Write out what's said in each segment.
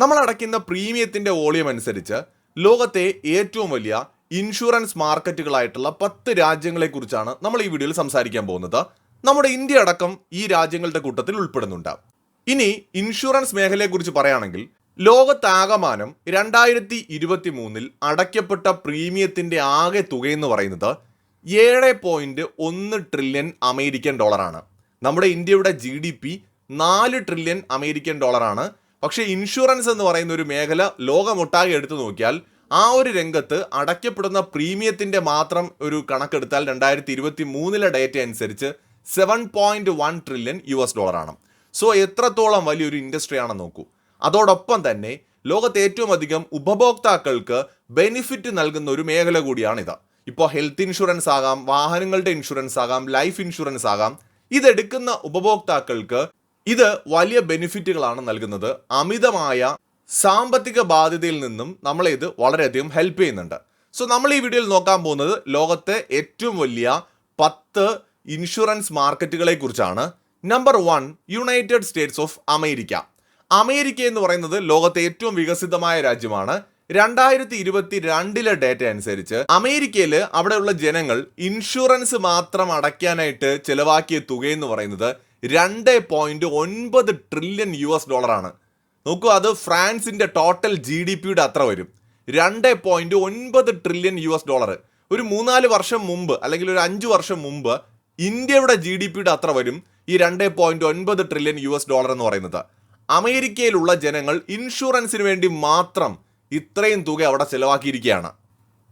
നമ്മൾ അടയ്ക്കുന്ന പ്രീമിയത്തിന്റെ വോളിയം അനുസരിച്ച് ലോകത്തെ ഏറ്റവും വലിയ ഇൻഷുറൻസ് മാർക്കറ്റുകളായിട്ടുള്ള പത്ത് രാജ്യങ്ങളെക്കുറിച്ചാണ് നമ്മൾ ഈ വീഡിയോയിൽ സംസാരിക്കാൻ പോകുന്നത്. നമ്മുടെ ഇന്ത്യ അടക്കം ഈ രാജ്യങ്ങളുടെ കൂട്ടത്തിൽ ഉൾപ്പെടുന്നുണ്ട്. ഇനി ഇൻഷുറൻസ് മേഖലയെക്കുറിച്ച് പറയുകയാണെങ്കിൽ ലോകത്താകമാനം രണ്ടായിരത്തി ഇരുപത്തി മൂന്നിൽ അടയ്ക്കപ്പെട്ട പ്രീമിയത്തിന്റെ ആകെ തുകയെന്ന് പറയുന്നത് ഏഴ് പോയിന്റ് ഒന്ന് ട്രില്യൺ അമേരിക്കൻ ഡോളറാണ്. നമ്മുടെ ഇന്ത്യയുടെ ജി ഡി പി നാല് ട്രില്യൺ അമേരിക്കൻ ഡോളറാണ്. പക്ഷേ ഇൻഷുറൻസ് എന്ന് പറയുന്ന ഒരു മേഖല ലോകമൊട്ടാകെ എടുത്തു നോക്കിയാൽ ആ ഒരു രംഗത്ത് അടയ്ക്കപ്പെടുന്ന പ്രീമിയത്തിന്റെ മാത്രം ഒരു കണക്കെടുത്താൽ രണ്ടായിരത്തി ഇരുപത്തി മൂന്നിലെ ഡേറ്റ അനുസരിച്ച് seven point one trillion U S ഡോളറാണ് സോ എത്രത്തോളം വലിയൊരു ഇൻഡസ്ട്രി ആണെന്ന് നോക്കൂ. അതോടൊപ്പം തന്നെ ലോകത്തെ ഏറ്റവും അധികം ഉപഭോക്താക്കൾക്ക് ബെനിഫിറ്റ് നൽകുന്ന ഒരു മേഖല കൂടിയാണിത് ഇപ്പോൾ ഹെൽത്ത് ഇൻഷുറൻസ് ആകാം വാഹനങ്ങളുടെ ഇൻഷുറൻസ് ആകാം ലൈഫ് ഇൻഷുറൻസ് ആകാം. ഇതെടുക്കുന്ന ഉപഭോക്താക്കൾക്ക് ഇത് വലിയ ബെനിഫിറ്റുകളാണ് നൽകുന്നത്. അമിതമായ സാമ്പത്തിക ബാധ്യതയിൽ നിന്നും നമ്മളെ ഇത് വളരെയധികം ഹെൽപ്പ് ചെയ്യുന്നുണ്ട്. സോ നമ്മൾ ഈ വീഡിയോയിൽ നോക്കാൻ പോകുന്നത് ലോകത്തെ ഏറ്റവും വലിയ പത്ത് ഇൻഷുറൻസ് മാർക്കറ്റുകളെ കുറിച്ചാണ്. Number one United States of America America എന്ന് പറയുന്നത് ലോകത്തെ ഏറ്റവും വികസിതമായ രാജ്യമാണ്. രണ്ടായിരത്തി ഇരുപത്തി രണ്ടിലെ ഡേറ്റ അനുസരിച്ച് അമേരിക്കയിൽ അവിടെയുള്ള ജനങ്ങൾ ഇൻഷുറൻസ് മാത്രം അടയ്ക്കാനായിട്ട് ചെലവാക്കിയ തുകയെന്ന് പറയുന്നത് രണ്ട് പോയിന്റ് ഒൻപത് ട്രില്യൺ യു എസ് ഡോളറാണ് നോക്കൂ അത് ഫ്രാൻസിന്റെ ടോട്ടൽ ജി ഡി പിയുടെ അത്ര വരും. രണ്ട് പോയിന്റ് ഒൻപത് ട്രില്യൺ യു എസ് ഡോളർ ഒരു മൂന്നാൽ വർഷം മുമ്പ് അല്ലെങ്കിൽ ഒരു അഞ്ച് വർഷം മുമ്പ് ഇന്ത്യയുടെ ജി ഡി പിയുടെ അത്ര വരും ഈ രണ്ട് പോയിന്റ് ഒൻപത് ട്രില്യൺ യു എസ് ഡോളർ എന്ന് പറയുന്നത്. അമേരിക്കയിലുള്ള ജനങ്ങൾ ഇൻഷുറൻസിന് വേണ്ടി മാത്രം ഇത്രയും തുക അവിടെ ചെലവാക്കിയിരിക്കുകയാണ്.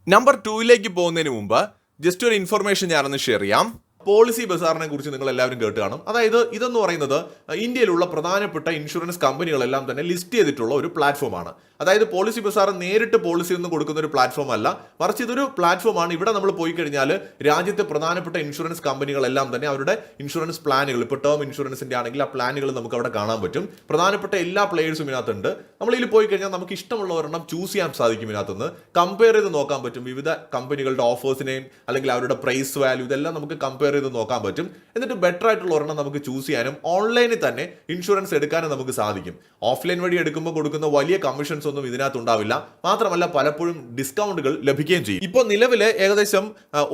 നമ്പർ ടൂവിലേക്ക് പോകുന്നതിന് മുമ്പ് ജസ്റ്റ് ഒരു ഇൻഫർമേഷൻ ഞാനൊന്ന് ഷെയർ ചെയ്യാം. പോളിസി ബസാറിനെ കുറിച്ച് നിങ്ങൾ എല്ലാവരും കേട്ട് കാണും. അതായത് ഇതെന്ന് പറയുന്നത് ഇന്ത്യയിലുള്ള പ്രധാനപ്പെട്ട ഇൻഷുറൻസ് കമ്പനികളെല്ലാം തന്നെ ലിസ്റ്റ് ചെയ്തിട്ടുള്ള ഒരു പ്ലാറ്റ്ഫോമാണ്. അതായത് പോളിസി ബസാർ നേരിട്ട് പോളിസി ഒന്നും കൊടുക്കുന്ന ഒരു പ്ലാറ്റ്ഫോം അല്ല മറിച്ച് ഇതൊരു പ്ലാറ്റ്ഫോമാണ്. ഇവിടെ നമ്മൾ പോയി കഴിഞ്ഞാൽ രാജ്യത്തെ പ്രധാനപ്പെട്ട ഇൻഷുറൻസ് കമ്പനികളെല്ലാം തന്നെ അവരുടെ ഇൻഷുറൻസ് പ്ലാനുകൾ ഇപ്പോൾ ടേം ഇൻഷുറൻസിന്റെ ആണെങ്കിൽ ആ പ്ലാനുകൾ നമുക്ക് അവിടെ കാണാൻ പറ്റും. പ്രധാനപ്പെട്ട എല്ലാ പ്ലേയേഴ്സും ഇതിനകത്തുണ്ട്. നമ്മൾ ഇതിൽ പോയി കഴിഞ്ഞാൽ നമുക്ക് ഇഷ്ടമുള്ള ഒരെണ്ണം ചൂസ് ചെയ്യാൻ സാധിക്കും ഇതിനകത്തുനിന്ന്. കമ്പയർ ചെയ്ത് നോക്കാൻ പറ്റും. വിവിധ കമ്പനികളുടെ ഓഫേഴ്സിനെയും അല്ലെങ്കിൽ അവരുടെ പ്രൈസ് വാല്യൂ ഇതെല്ലാം നമുക്ക് കമ്പയർ ചെയ്ത് നോക്കാൻ പറ്റും. എന്നിട്ട് ബെറ്റർ ആയിട്ടുള്ള ഒരെണ്ണം നമുക്ക് ചൂസ് ചെയ്യാനും ഓൺലൈനിൽ തന്നെ ഇൻഷുറൻസ് എടുക്കാനും നമുക്ക് സാധിക്കും. ഓഫ്ലൈൻ വഴി എടുക്കുമ്പോൾ കൊടുക്കുന്ന വലിയ കമ്മീഷൻസ് ഒന്നും ഇതിനകത്ത് ഉണ്ടാവില്ല. മാത്രമല്ല പലപ്പോഴും ഡിസ്കൗണ്ടുകൾ ലഭിക്കുകയും ചെയ്യും. ഇപ്പോൾ നിലവിൽ ഏകദേശം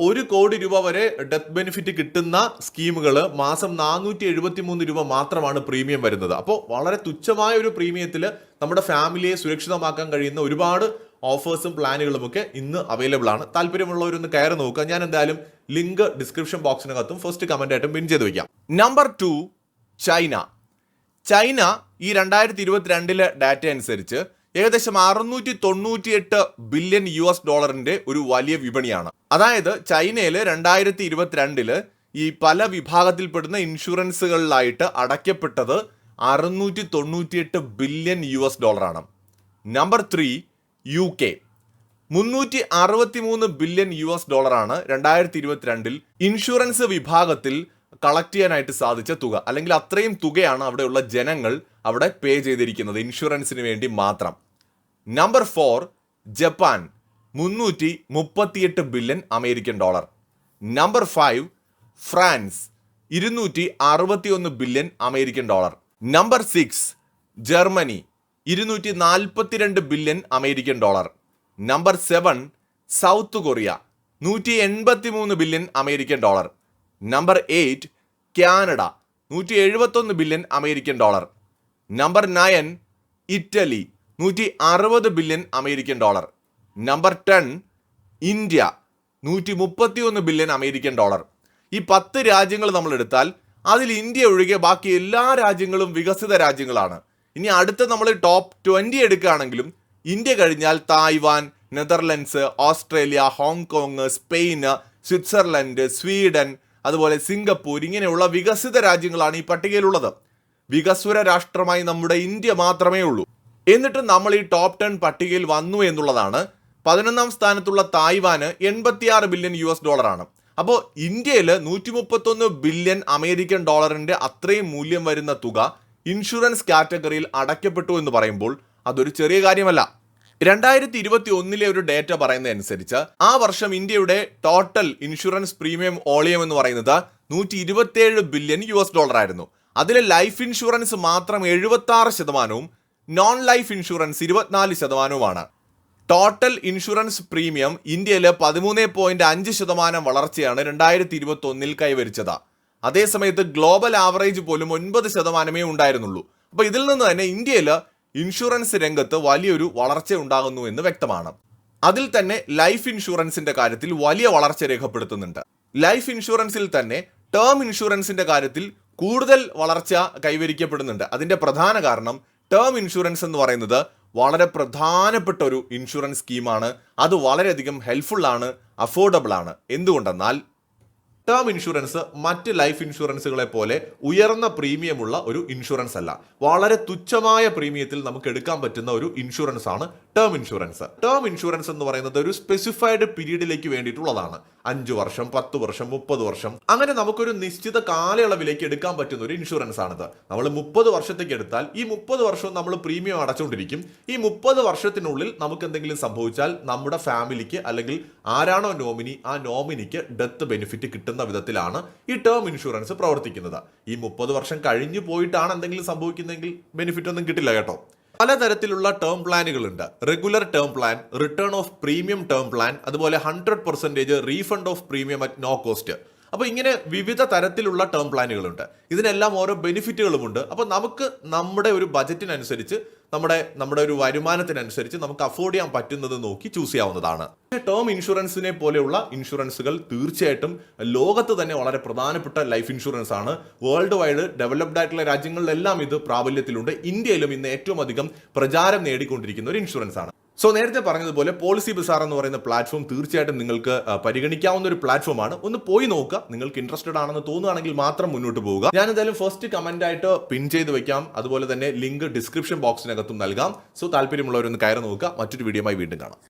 ഒരു കോടി രൂപ വരെ ഡെത്ത് ബെനിഫിറ്റ് കിട്ടുന്ന സ്കീമുകൾ മാസം നാനൂറ്റി എഴുപത്തി മൂന്ന് രൂപ മാത്രമാണ് പ്രീമിയം വരുന്നത്. അപ്പോൾ വളരെ തുച്ഛമായ ഒരു പ്രീമിയത്തിൽ നമ്മുടെ ഫാമിലിയെ സുരക്ഷിതമാക്കാൻ കഴിയുന്ന ഒരുപാട് ഓഫേഴ്സും പ്ലാനുകളും ഒക്കെ ഇന്ന് അവൈലബിൾ ആണ് താല്പര്യമുള്ളവരൊന്ന് കയറി നോക്കുക. ഞാൻ എന്തായാലും ലിങ്ക് ഡിസ്ക്രിപ്ഷൻ ബോക്സിനകത്തും ഫസ്റ്റ് കമന്റ് ആയിട്ടും പിൻ ചെയ്ത് വയ്ക്കാം നമ്പർ ടു ചൈന ചൈന ഈ രണ്ടായിരത്തി ഇരുപത്തിരണ്ടിലെ ഡാറ്റ അനുസരിച്ച് ഏകദേശം അറുന്നൂറ്റി തൊണ്ണൂറ്റിയെട്ട് ബില്യൺ യു എസ് ഡോളറിന്റെ ഒരു വലിയ വിപണിയാണ്. അതായത് ചൈനയിൽ രണ്ടായിരത്തി ഇരുപത്തിരണ്ടിൽ ഈ പല വിഭാഗത്തിൽപ്പെടുന്ന ഇൻഷുറൻസുകളിലായിട്ട് അടയ്ക്കപ്പെട്ടത് അറുന്നൂറ്റി തൊണ്ണൂറ്റിയെട്ട് ബില്യൺ യു എസ് ഡോളറാണ് നമ്പർ ത്രീ യു കെ മുന്നൂറ്റി അറുപത്തി മൂന്ന് ബില്യൺ യു എസ് ഡോളറാണ് രണ്ടായിരത്തി ഇരുപത്തിരണ്ടിൽ ഇൻഷുറൻസ് വിഭാഗത്തിൽ കളക്ട് ചെയ്യാനായിട്ട് സാധിച്ച തുക. അല്ലെങ്കിൽ അത്രയും തുകയാണ് അവിടെയുള്ള ജനങ്ങൾ അവിടെ പേ ചെയ്തിരിക്കുന്നത് ഇൻഷുറൻസിന് വേണ്ടി മാത്രം. Number four Japan. മുന്നൂറ്റി മുപ്പത്തിയെട്ട് billion American dollar. Number five France. ഇരുന്നൂറ്റി അറുപത്തിയൊന്ന് billion American dollar. Number six Germany. ഇരുന്നൂറ്റി നാൽപ്പത്തിരണ്ട് billion American dollar. Number seven South Korea നൂറ്റി എൺപത്തി മൂന്ന് billion American dollar. Number eight Canada നൂറ്റി എഴുപത്തൊന്ന് billion American dollar. Number nine Italy നൂറ്റി അറുപത് billion American dollar. Number ten India നൂറ്റി മുപ്പത്തിയൊന്ന് ബില്യൺ അമേരിക്കൻ ഡോളർ. ഈ പത്ത് രാജ്യങ്ങൾ നമ്മൾ എടുത്താൽ അതിൽ ഇന്ത്യ ഒഴികെ ബാക്കി എല്ലാ രാജ്യങ്ങളും വികസിത രാജ്യങ്ങളാണ്. ഇനി അടുത്ത നമ്മൾ ടോപ്പ് ട്വന്റി എടുക്കുകയാണെങ്കിലും ഇന്ത്യ കഴിഞ്ഞാൽ Taiwan Netherlands Australia Hong Kong Spain Switzerland Sweden അതുപോലെ സിംഗപ്പൂർ ഇങ്ങനെയുള്ള വികസിത രാജ്യങ്ങളാണ് ഈ പട്ടികയിലുള്ളത്. വികസ്വര രാഷ്ട്രമായി നമ്മുടെ ഇന്ത്യ മാത്രമേ ഉള്ളൂ. എന്നിട്ട് നമ്മൾ ഈ ടോപ്പ് ടെൻ പട്ടികയിൽ വന്നു എന്നുള്ളതാണ് പതിനൊന്നാം സ്ഥാനത്തുള്ള തായ്വാന് എൺപത്തിയാറ് ബില്യൺ യു എസ് ഡോളറാണ് അപ്പോൾ ഇന്ത്യയിൽ നൂറ്റി മുപ്പത്തൊന്ന് ബില്യൺ അമേരിക്കൻ ഡോളറിന്റെ അത്രയും മൂല്യം വരുന്ന തുക ഇൻഷുറൻസ് കാറ്റഗറിയിൽ അടയ്ക്കപ്പെട്ടു എന്ന് പറയുമ്പോൾ അതൊരു ചെറിയ കാര്യമല്ല. രണ്ടായിരത്തി ഇരുപത്തി ഒന്നിലെ ഒരു ഡേറ്റ പറയുന്നതനുസരിച്ച് ആ വർഷം ഇന്ത്യയുടെ ടോട്ടൽ ഇൻഷുറൻസ് പ്രീമിയം ഓളിയം എന്ന് പറയുന്നത് നൂറ്റി ഇരുപത്തിയേഴ് ബില്യൺ യു എസ് ഡോളർ ആയിരുന്നു അതിലെ ലൈഫ് ഇൻഷുറൻസ് മാത്രം എഴുപത്തി ആറ് ശതമാനവും നോൺ ലൈഫ് ഇൻഷുറൻസ് ഇരുപത്തിനാല് ശതമാനവുമാണ്. ടോട്ടൽ ഇൻഷുറൻസ് പ്രീമിയം ഇന്ത്യയിൽ പതിമൂന്ന് പോയിന്റ് അഞ്ച് ശതമാനം വളർച്ചയാണ് രണ്ടായിരത്തി ഇരുപത്തി ഒന്നിൽ കൈവരിച്ചത്. അതേസമയത്ത് ഗ്ലോബൽ ആവറേജ് പോലും ഒൻപത് ശതമാനമേ ഉണ്ടായിരുന്നുള്ളൂ. അപ്പോൾ ഇതിൽ നിന്ന് തന്നെ ഇന്ത്യയിൽ ഇൻഷുറൻസ് രംഗത്ത് വലിയൊരു വളർച്ച ഉണ്ടാകുന്നു എന്ന് വ്യക്തമാണ്. അതിൽ തന്നെ ലൈഫ് ഇൻഷുറൻസിന്റെ കാര്യത്തിൽ വലിയ വളർച്ച രേഖപ്പെടുത്തുന്നുണ്ട്. ലൈഫ് ഇൻഷുറൻസിൽ തന്നെ ടേം ഇൻഷുറൻസിന്റെ കാര്യത്തിൽ കൂടുതൽ വളർച്ച കൈവരിക്കപ്പെടുന്നുണ്ട്. അതിന്റെ പ്രധാന കാരണം ടേം ഇൻഷുറൻസ് എന്ന് പറയുന്നത് വളരെ പ്രധാനപ്പെട്ട ഒരു ഇൻഷുറൻസ് സ്കീമാണ് അത് വളരെയധികം ഹെൽപ്ഫുൾ ആണ് അഫോർഡബിൾ ആണ്. എന്തുകൊണ്ടെന്നാൽ ടേം ഇൻഷുറൻസ് മറ്റ് ലൈഫ് ഇൻഷുറൻസുകളെ പോലെ ഉയർന്ന പ്രീമിയമുള്ള ഒരു ഇൻഷുറൻസ് അല്ല. വളരെ തുച്ഛമായ പ്രീമിയത്തിൽ നമുക്ക് എടുക്കാൻ പറ്റുന്ന ഒരു ഇൻഷുറൻസ് ആണ് ടേം ഇൻഷുറൻസ് ടേം ഇൻഷുറൻസ് എന്ന് പറയുന്നത് ഒരു സ്പെസിഫൈഡ് പീരീഡിലേക്ക് വേണ്ടിയിട്ടുള്ളതാണ്. അഞ്ചു വർഷം പത്ത് വർഷം മുപ്പത് വർഷം. അങ്ങനെ നമുക്കൊരു നിശ്ചിത കാലയളവിലേക്ക് എടുക്കാൻ പറ്റുന്ന ഒരു ഇൻഷുറൻസ് ആണിത്. നമ്മൾ മുപ്പത് വർഷത്തേക്ക് എടുത്താൽ ഈ മുപ്പത് വർഷവും നമ്മൾ പ്രീമിയം അടച്ചുകൊണ്ടിരിക്കും. ഈ മുപ്പത് വർഷത്തിനുള്ളിൽ നമുക്ക് എന്തെങ്കിലും സംഭവിച്ചാൽ നമ്മുടെ ഫാമിലിക്ക് അല്ലെങ്കിൽ ആരാണോ നോമിനി ആ നോമിനിക്ക് ഡെത്ത് ബെനിഫിറ്റ് കിട്ടുന്ന വിധത്തിലാണ് ഈ ടേം ഇൻഷുറൻസ് പ്രവർത്തിക്കുന്നത്. ഈ മുപ്പത് വർഷം കഴിഞ്ഞു പോയിട്ടാണ് എന്തെങ്കിലും സംഭവിക്കുന്നതെങ്കിൽ ബെനിഫിറ്റ് ഒന്നും കിട്ടില്ല കേട്ടോ. പലതരത്തിലുള്ള term പ്ലാനുകളുണ്ട് regular term plan return of premium term plan അതുപോലെ hundred percentage refund of premium at no cost അപ്പോൾ ഇങ്ങനെ വിവിധ തരത്തിലുള്ള ടേം പ്ലാനുകളുണ്ട് ഇതിനെല്ലാം ഓരോ ബെനിഫിറ്റുകളുമുണ്ട് അപ്പോൾ നമുക്ക് നമ്മുടെ ഒരു ബജറ്റിനനുസരിച്ച് നമ്മുടെ നമ്മുടെ ഒരു വരുമാനത്തിനനുസരിച്ച് നമുക്ക് അഫോർഡ് ചെയ്യാൻ പറ്റുന്നത് നോക്കി ചൂസ് ചെയ്യാവുന്നതാണ്. ടേം ഇൻഷുറൻസിനെ പോലെയുള്ള ഇൻഷുറൻസുകൾ തീർച്ചയായിട്ടും ലോകത്ത് തന്നെ വളരെ പ്രധാനപ്പെട്ട ലൈഫ് ഇൻഷുറൻസ് ആണ്. വേൾഡ് വൈഡ് ഡെവലപ്ഡ് ആയിട്ടുള്ള രാജ്യങ്ങളിലെല്ലാം ഇത് പ്രാബല്യത്തിലുണ്ട്. ഇന്ത്യയിലും ഇന്ന് ഏറ്റവും അധികം പ്രചാരം നേടിക്കൊണ്ടിരിക്കുന്ന ഒരു ഇൻഷുറൻസ് ആണ്. സോ നേരത്തെ പറഞ്ഞതുപോലെ പോളിസി ബസാർ എന്ന് പറയുന്ന പ്ലാറ്റ്ഫോം തീർച്ചയായിട്ടും നിങ്ങൾക്ക് പരിഗണിക്കാവുന്ന ഒരു പ്ലാറ്റ്ഫോമാണ് ഒന്ന് പോയി നോക്കുക. നിങ്ങൾക്ക് ഇൻട്രസ്റ്റഡ് ആണെന്ന് തോന്നുകയാണെങ്കിൽ മാത്രം മുന്നോട്ട് പോവുക. ഞാൻ എന്തായാലും ഫസ്റ്റ് കമന്റ് ആയിട്ട് പിൻ ചെയ്ത് വെക്കാം. അതുപോലെ തന്നെ ലിങ്ക് ഡിസ്ക്രിപ്ഷൻ ബോക്സിനകത്തും നൽകാം. സോ താല്പര്യമുള്ളവരൊന്ന് കയറി നോക്കുക. മറ്റൊരു വീഡിയോയുമായി വീണ്ടും കാണാം.